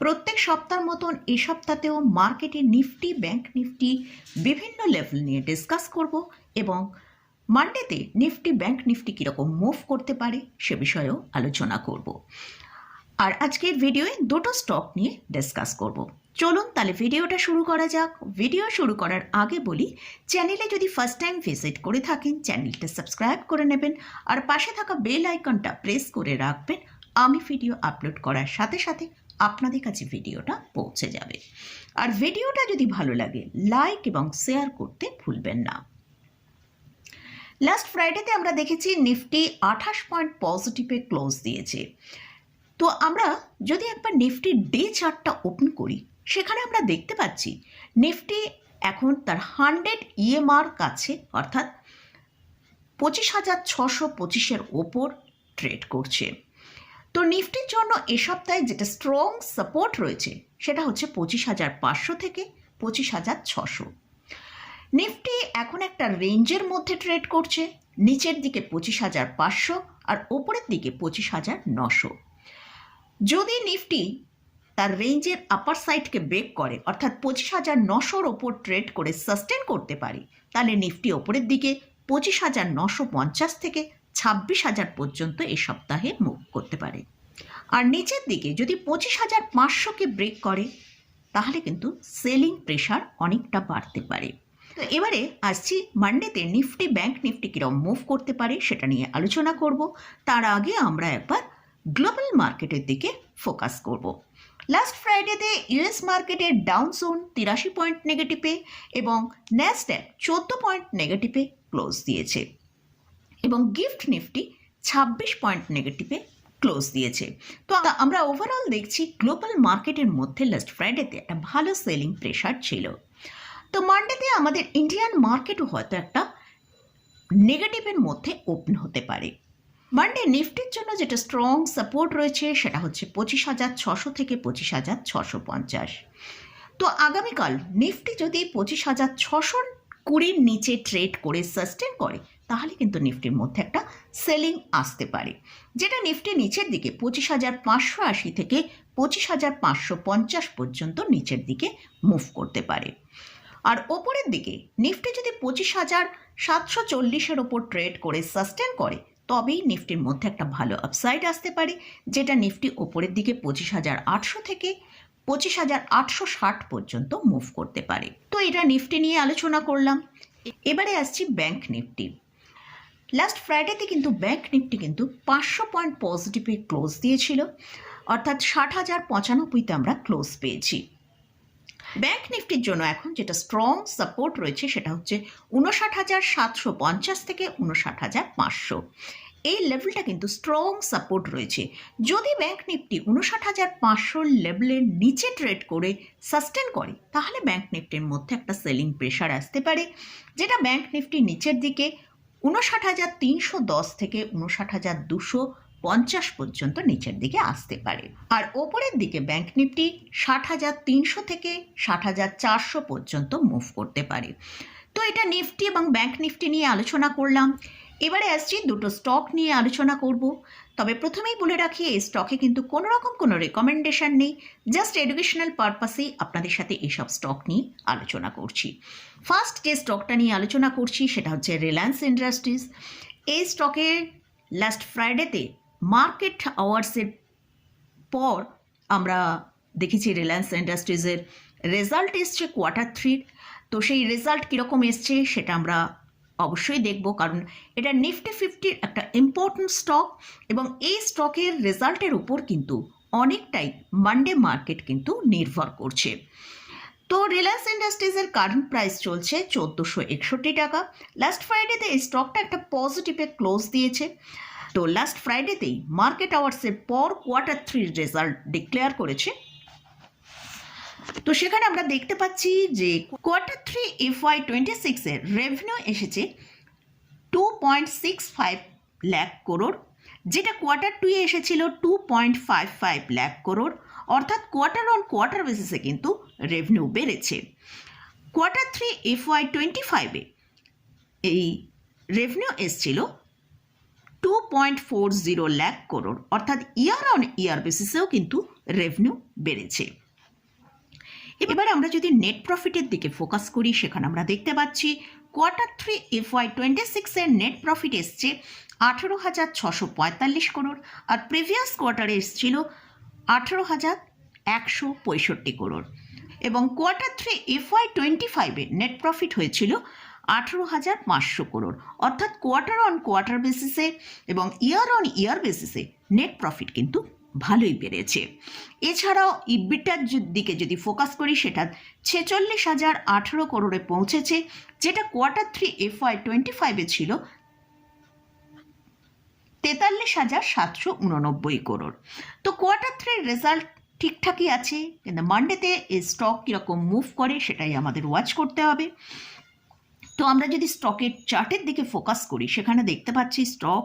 প্রত্যেক সপ্তাহের মতন এই সপ্তাহতেও মার্কেটে নিফটি, ব্যাংক নিফটি বিভিন্ন লেভেল নিয়ে ডিসকাস করব এবং মানডেতে নিফটি, ব্যাংক নিফটি কীরকম মুভ করতে পারে সে বিষয়েও আলোচনা করব। আর আজকের ভিডিওয়ে দুটো স্টক নিয়ে ডিসকাস করব। চলুন তাহলে ভিডিওটা শুরু করা যাক। ভিডিও শুরু করার আগে বলি চ্যানেলে যদি ফার্স্ট টাইম ভিজিট করে থাকেন চ্যানেলটা সাবস্ক্রাইব করে নেবেন আর পাশে থাকা বেল আইকনটা প্রেস করে রাখবেন। আমি ভিডিও আপলোড করার সাথে সাথে আপনাদের কাছে ভিডিওটা পৌঁছে যাবে। আর ভিডিওটা যদি ভালো লাগে লাইক এবং শেয়ার করতে ভুলবেন না। লাস্ট ফ্রাইডেতে আমরা দেখেছি নিফটি আঠাশ পয়েন্ট পজিটিভে ক্লোজ দিয়েছে। তো আমরা যদি একবার নিফটির ডে চার্টটা ওপেন করি, সেখানে আমরা দেখতে পাচ্ছি নিফটি এখন তার হান্ড্রেড ইএমআর কাছে, অর্থাৎ পঁচিশ হাজার ছশো পঁচিশের ওপর ট্রেড করছে। তো নিফটির জন্য এ সপ্তাহে যেটা স্ট্রং সাপোর্ট রয়েছে, সেটা হচ্ছে পঁচিশ হাজার পাঁচশো থেকে পঁচিশ হাজার ছশো। নিফটি এখন একটা রেঞ্জের মধ্যে ট্রেড করছে, নিচের দিকে পঁচিশ হাজার পাঁচশো আর ওপরের দিকে পঁচিশ হাজার নশো। যদি নিফটি তার রেঞ্জের আপার সাইডকে ব্রেক করে, অর্থাৎ পঁচিশ হাজার নশোর ওপর ট্রেড করে সাস্টেন করতে পারে, তাহলে নিফটি ওপরের দিকে পঁচিশ হাজার নশো পঞ্চাশ থেকে ছাব্বিশ হাজার পর্যন্ত এই সপ্তাহে মুভ করতে পারে। আর নিচের দিকে যদি পঁচিশ হাজার পাঁচশোকে ব্রেক করে, তাহলে কিন্তু সেলিং প্রেশার অনেকটা বাড়তে পারে। তো এবারে আসছি মান্ডেতে নিফটি ব্যাংক নিফটি কীরকম মুভ করতে পারে সেটা নিয়ে আলোচনা করব। তার আগে আমরা একবার গ্লোবাল মার্কেটের দিকে ফোকাস করব। লাস্ট ফ্রাইডেতে ইউএস মার্কেটের ডাউন জোন তিরাশি পয়েন্ট নেগেটিভে এবং ন্যাসড্যাক চোদ্দ পয়েন্ট নেগেটিভে ক্লোজ দিয়েছে। এবং গিফট নিফটি ছাব্বিশ পয়েন্ট নেগেটিভে ক্লোজ দিয়েছে। তো আমরা ওভারঅল দেখছি গ্লোবাল মার্কেটের মধ্যে লাস্ট ফ্রাইডেতে একটা ভালো সেলিং প্রেশার ছিল। তো মানডেতে আমাদের ইন্ডিয়ান মার্কেটও হয়তো একটা নেগেটিভের মধ্যে ওপেন হতে পারে। মানডে নিফটির জন্য যেটা স্ট্রং সাপোর্ট রয়েছে সেটা হচ্ছে পঁচিশ হাজার ছশো থেকে পঁচিশ হাজার ছশো পঞ্চাশ। তো আগামীকাল নিফটি যদি পঁচিশ হাজার ছশো কুড়ির নিচে ট্রেড করে সাস্টেন করে তাহলে কিন্তু নিফটির মধ্যে একটা সেলিং আসতে পারে। যেটা নিফটি নিচের দিকে পঁচিশ হাজার পাঁচশো আশি থেকে পঁচিশ হাজার পাঁচশো পঞ্চাশ পর্যন্ত নিচের দিকে মুভ করতে পারে। আর ওপরের দিকে নিফটি যদি পঁচিশ হাজার সাতশো চল্লিশের ওপর ট্রেড করে সাস্টেন করে, তবেই নিফটির মধ্যে একটা ভালো আপসাইড আসতে পারে, যেটা নিফটি ওপরের দিকে পঁচিশ হাজার আটশো থেকে পঁচিশ হাজার আটশো ষাট পর্যন্ত মুভ করতে পারে। তো এটা নিফটি নিয়ে আলোচনা করলাম। এবারে আসছি ব্যাংক নিফটি। লাস্ট ফ্রাইডেতে কিন্তু ব্যাংক নিফটি কিন্তু পাঁচশো পয়েন্ট পজিটিভে ক্লোজ দিয়েছিল। অর্থাৎ ষাট হাজার পঁচানব্বইতে আমরা ক্লোজ পেয়েছি। ব্যাংক নিফটির জন্য এখন যেটা স্ট্রং সাপোর্ট রয়েছে সেটা হচ্ছে উনষাট হাজার সাতশো পঞ্চাশ থেকে উনষাট হাজার পাঁচশো। এই লেভেলটা কিন্তু স্ট্রং সাপোর্ট রয়েছে। যদি ব্যাংক নিফটি উনষাট হাজার পাঁচশো লেভেলের নিচে ট্রেড করে সাস্টেন করে, তাহলে ব্যাংক নিফটির মধ্যে একটা সেলিং প্রেশার আসতে পারে। যেটা ব্যাংক নিফটি নিচের দিকে উনষাট হাজার তিনশো দশ থেকে উনষাট হাজার দুশো পঞ্চাশ পর্যন্ত নিচের দিকে আসতে পারে। আর ওপরের দিকে ব্যাংক নিফটি ষাট হাজার তিনশো থেকে ষাট হাজার চারশো পর্যন্ত মুভ করতে পারে। তো এটা নিফটি এবং ব্যাংক নিফটি নিয়ে আলোচনা করলাম। এবারে আসছি দুটো স্টক নিয়ে আলোচনা করব। তবে প্রথমেই বলে রাখি, এই স্টকে কিন্তু কোনো রকম কোনো রেকমেন্ডেশন নেই। জাস্ট এডুকেশনাল পারপাসেই আপনাদের সাথে এইসব স্টক নিয়ে আলোচনা করছি। ফার্স্ট যে স্টকটা নিয়ে আলোচনা করছি, সেটা হচ্ছে রিলায়েন্স ইন্ডাস্ট্রিজ এই স্টকের লাস্ট ফ্রাইডেতে মার্কেট আওয়ার্সের পর আমরা দেখেছি রিলায়েন্স ইন্ডাস্ট্রিজের রেজাল্ট এসছে কোয়ার্টার থ্রির তো সেই রেজাল্ট কীরকম এসছে, সেটা আমরা অবশ্যই দেখব, কারণ এটা নিফটি ফিফটির একটা ইম্পর্ট্যান্ট স্টক এবং এই স্টকের রেজাল্টের উপর কিন্তু অনেকটাই মানডে মার্কেট কিন্তু নির্ভর করছে। তো রিলায়েন্স ইন্ডাস্ট্রিজের কারেন্ট প্রাইস চলছে চোদ্দোশো একষট্টি টাকা। লাস্ট ফ্রাইডেতে এই স্টকটা একটা পজিটিভে ক্লোজ দিয়েছে। তো লাস্ট ফ্রাইডেতেই মার্কেট আওয়ার্সের পর কোয়ার্টার থ্রির রেজাল্ট ডিক্লেয়ার করেছে। তো সেখানে আমরা দেখতে পাচ্ছি যে কোয়ার্টার থ্রি এফআই টোয়েন্টি সিক্সের রেভিনিউ এসেছে two point six five lakh crore যেটা কোয়ার্টার টুয়ে এসেছিল two point five five lakh crore অর্থাৎ কোয়ার্টার অন কোয়ার্টার বেসিসে কিন্তু রেভিনিউ বেড়েছে। কোয়ার্টার থ্রি এফওয়াই টোয়েন্টি ফাইভে এই রেভিনিউ এসছিল two point four zero lakh crore অর্থাৎ ইয়ার অন ইয়ার বেসিসেও কিন্তু রেভিনিউ বেড়েছে। এবার আমরা যদি নেট প্রফিটের দিকে ফোকাস করি, সেখানে আমরা দেখতে পাচ্ছি কোয়ার্টার থ্রি এফওয়াই টোয়েন্টি সিক্সের নেট প্রফিট এসছে আঠেরো হাজার ছশো পঁয়তাল্লিশ করোড় আর প্রিভিয়াস কোয়ার্টারে এসছিল আঠেরো হাজার একশো পঁয়ষট্টি করোড় এবং কোয়ার্টার থ্রি এফওয়াই টোয়েন্টি ফাইভে নেট প্রফিট হয়েছিল আঠেরো হাজার পাঁচশো করোড় অর্থাৎ কোয়ার্টার অন কোয়ার্টার বেসিসে এবং ইয়ার অন ইয়ার বেসিসে নেট প্রফিট কিন্তু ভালোই বেড়েছে এছাড়াও ইবিটার দিকে যদি ফোকাস করি, সেটা ছেচল্লিশ হাজার আঠেরো করোড়ে পৌঁছেছে, যেটা কোয়ার্টার থ্রি এফওয়াই টোয়েন্টি ফাইভে ছিল তেতাল্লিশ হাজার সাতশো উননব্বই করোড়। তো কোয়ার্টার থ্রির রেজাল্ট ঠিকঠাকই আছে, কিন্তু মানডেতে এই স্টক কীরকম মুভ করে, সেটাই আমাদের ওয়াচ করতে হবে। তো আমরা যদি স্টকের চার্টের দিকে ফোকাস করি, সেখানে দেখতে পাচ্ছি স্টক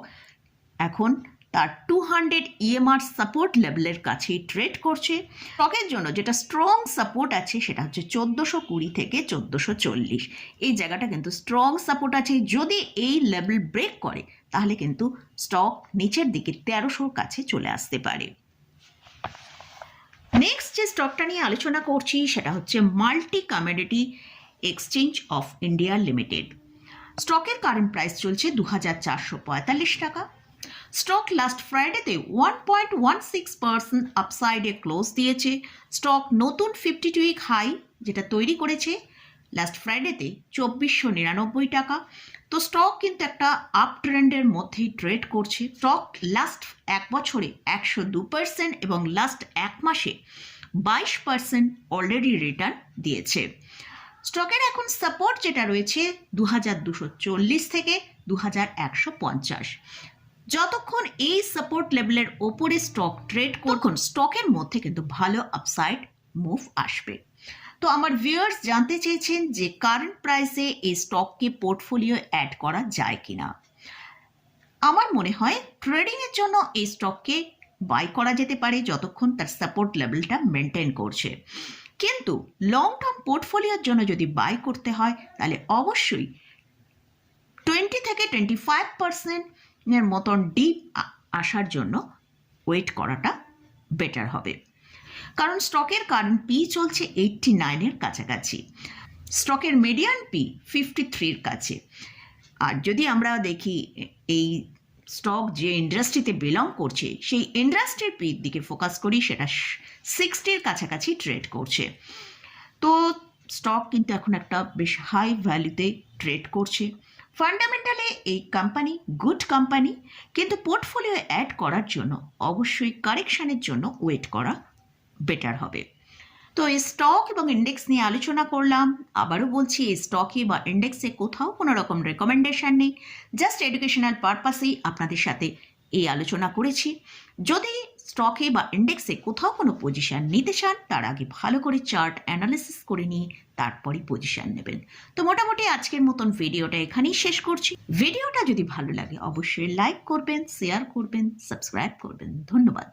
এখন তার টু হান্ড্রেড ইএমআর সাপোর্ট লেভেলের কাছেই ট্রেড করছে। স্টকের জন্য যেটা স্ট্রং সাপোর্ট আছে সেটা হচ্ছে চোদ্দোশো কুড়ি থেকে চোদ্দোশো চল্লিশ। এই জায়গাটা কিন্তু স্ট্রং সাপোর্ট আছে। যদি এই লেভেল ব্রেক করে, তাহলে কিন্তু স্টক নিচের দিকে তেরোশোর কাছে চলে আসতে পারে। নেক্সট যে স্টকটা নিয়ে আলোচনা করছি, সেটা হচ্ছে multi commodity exchange of India limited স্টকের কারেন্ট প্রাইস চলছে দু হাজার চারশো পঁয়তাল্লিশ টাকা। Stock last ফ্রাইডেতে one point one six percent আপসাইডে close দিয়েছে। স্টক নতুন ফিফটি টু উইক হাই যেটা তৈরি করেছে লাস্ট ফ্রাইডেতে চব্বিশশো নিরানব্বই টাকা। তো স্টক কিন্তু একটা আপ ট্রেন্ডের মধ্যেই ট্রেড করছে। স্টক লাস্ট এক বছরে একশো দু পার্সেন্ট এবং লাস্ট এক মাসে বাইশ পার্সেন্ট অলরেডি রিটার্ন দিয়েছে। স্টকের এখন সাপোর্ট যেটা রয়েছে দু হাজার দুশো চল্লিশ থেকে দু হাজার একশো পঞ্চাশ। যতক্ষণ এই সাপোর্ট লেভেলের ওপরে স্টক ট্রেড করুন স্টকের মধ্যে কিন্তু ভালো আপসাইড মুভ আসবে। তো আমার ভিউয়ার্স জানতে চেয়েছেন যে কারেন্ট প্রাইসে এই স্টককে পোর্টফোলিও অ্যাড করা যায় কিনা। আমার মনে হয় ট্রেডিংয়ের জন্য এই স্টককে বাই করা যেতে পারে যতক্ষণ তার সাপোর্ট লেভেলটা মেনটেন করছে। কিন্তু লং টার্ম পোর্টফোলিওর জন্য যদি বাই করতে হয়, তাহলে অবশ্যই টোয়েন্টি থেকে টোয়েন্টি ফাইভ পার্সেন্টের মতন ডিপ আসার জন্য ওয়েট করাটা বেটার হবে। কারণ স্টকের কারেন্ট পি চলছে এইটটি নাইনের কাছাকাছি। স্টকের মিডিয়ান পি ফিফটি থ্রির কাছে। আর যদি আমরা দেখি এই স্টক যে ইন্ডাস্ট্রিতে বিলং করছে, সেই ইন্ডাস্ট্রির পির দিকে ফোকাস করি, সেটা সিক্সটির কাছাকাছি ট্রেড করছে। তো স্টক কিন্তু এখন একটা বেশ হাই ভ্যালুতে ট্রেড করছে। ফান্ডামেন্টালি এই কোম্পানি গুড কোম্পানি কিন্তু পোর্টফোলিও অ্যাড করার জন্য, অবশ্যই কারেকশানের জন্য ওয়েট করা বেটার হবে। তো এই স্টক এবং ইন্ডেক্স নিয়ে আলোচনা করলাম। আবারও বলছি, এই স্টকে বা ইন্ডেক্সে কোথাও কোনো রকম রেকমেন্ডেশন নেই। জাস্ট এডুকেশনাল পারপাসেই আপনাদের সাথে এই আলোচনা করেছি। যদি স্টকে বা ইন্ডেক্সে কোথাও কোনো পজিশান নিতে চান, তার আগে ভালো করে চার্ট অ্যানালিসিস করে নিয়ে তারপরই পজিশন নেবেন। তো মোটামুটি আজকের মতন ভিডিওটা এখানেই শেষ করছি। ভিডিওটা যদি ভালো লাগে, অবশ্যই লাইক করবেন শেয়ার করবেন সাবস্ক্রাইব করবেন। ধন্যবাদ।